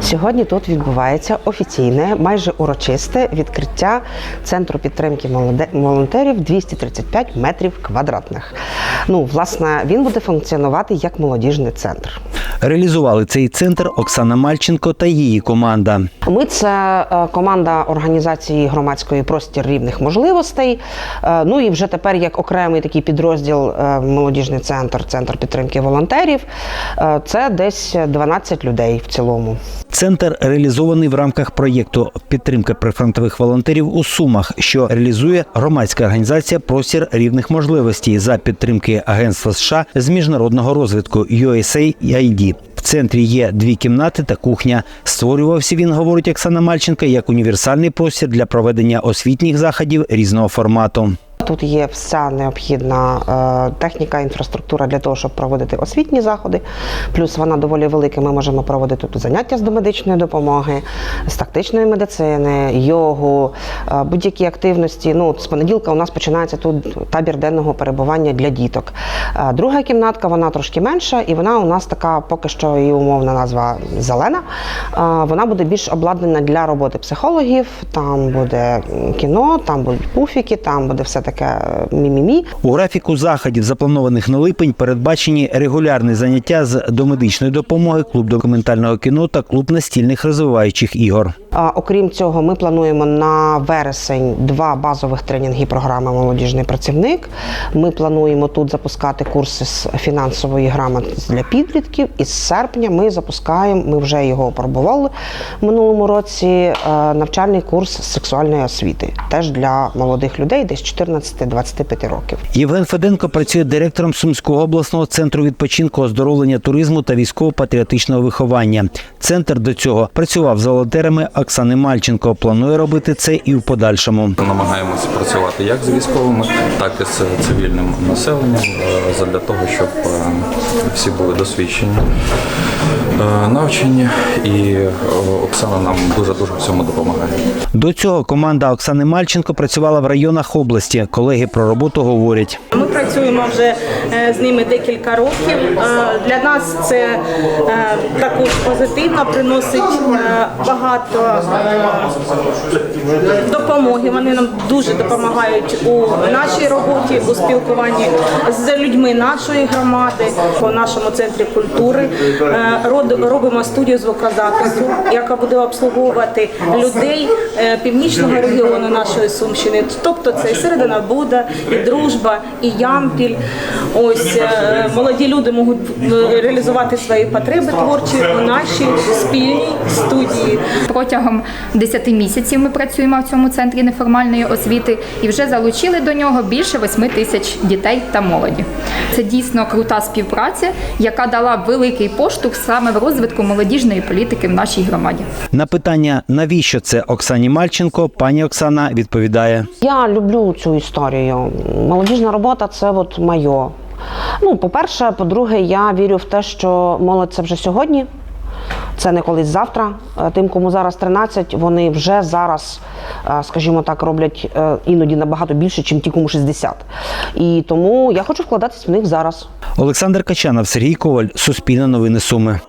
Сьогодні тут відбувається офіційне, майже урочисте відкриття центру підтримки волонтерів 235 метрів квадратних. Ну, власне, він буде функціонувати як молодіжний центр. Реалізували цей центр Оксана Мальченко та її команда. Ми це е, команда організації громадської простір рівних можливостей. Е, Ну і вже тепер як окремий такий підрозділ е, молодіжний центр, центр підтримки волонтерів. Це десь 12 людей в цілому. Центр реалізований в рамках проєкту підтримка прифронтових волонтерів у Сумах, що реалізує громадська організація Простір рівних можливостей за підтримки Агентства США з міжнародного розвитку USAID. В центрі є дві кімнати та кухня. Створювався він, говорить Оксана Мальченко, як універсальний простір для проведення освітніх заходів різного формату. Тут є вся необхідна е, техніка, інфраструктура для того, щоб проводити освітні заходи. Плюс вона доволі велика. Ми можемо проводити тут заняття з домедичної допомоги, з тактичної медицини, йогу, будь-які активності. Ну, з понеділка у нас починається тут табір денного перебування для діток. Друга кімнатка, вона трошки менша, і вона у нас така, поки що її умовна назва зелена. Вона буде більш обладнана для роботи психологів. Там буде кіно, там будуть пуфіки, там буде все таке е. У графіку заходів, запланованих на липень, передбачені регулярні заняття з домедичної допомоги, клуб документального кіно та клуб настільних розвиваючих ігор. Окрім цього, ми плануємо на вересень два базових тренінги програми Молодіжний працівник. Ми плануємо тут запускати курси з фінансової грамотності для підлітків. І з серпня ми запускаємо, ми вже його опробували в минулому році. е, Навчальний курс сексуальної освіти, теж для молодих людей, десь 14-25 років. Євген Феденко працює директором Сумського обласного центру відпочинку, оздоровлення туризму та військово-патріотичного виховання. Центр до цього працював з волонтерами Оксани Мальченко. Планує робити це і в подальшому. Намагаємося працювати як з військовими, так і з цивільним населенням е, для того, щоб е, всі були досвідчені, е, навчені, і Оксана нам дуже дуже в цьому допомагає. До цього команда Оксани Мальченко працювала в районах області. Колеги про роботу говорять. Ми працюємо вже з ними декілька років. Для нас це також позитивно, приносить багато допомоги. Вони нам дуже допомагають у нашій роботі, у спілкуванні з людьми нашої громади, по нашому центрі культури. Е, Робимо студію звукозапису, яка буде обслуговувати людей е, північного регіону нашої Сумщини. Тобто це і Середина Буда, і Дружба, і Ямпіль. Ось е, молоді люди можуть реалізувати свої потреби творчі у нашій спільній студії. Протягом 10 місяців ми працюємо в цьому центрі неформальної освіти і вже залучили до нього більше 8 тисяч дітей та молоді. Це дійсно крута співпраця, яка дала великий поштовх саме в розвитку молодіжної політики в нашій громаді. На питання, навіщо це Оксані Мальченко, пані Оксана відповідає. Я люблю цю історію. Молодіжна робота це от моє. Ну, по-перше, по-друге, я вірю в те, що молодь це вже сьогодні. Це не колись завтра. Е, Тим, кому зараз 13, вони вже зараз, е, скажімо так, роблять е, іноді набагато більше, ніж ті, кому 60. І тому я хочу вкладатись в них зараз. Олександр Качанов, Сергій Коваль, Суспільне новини Суми.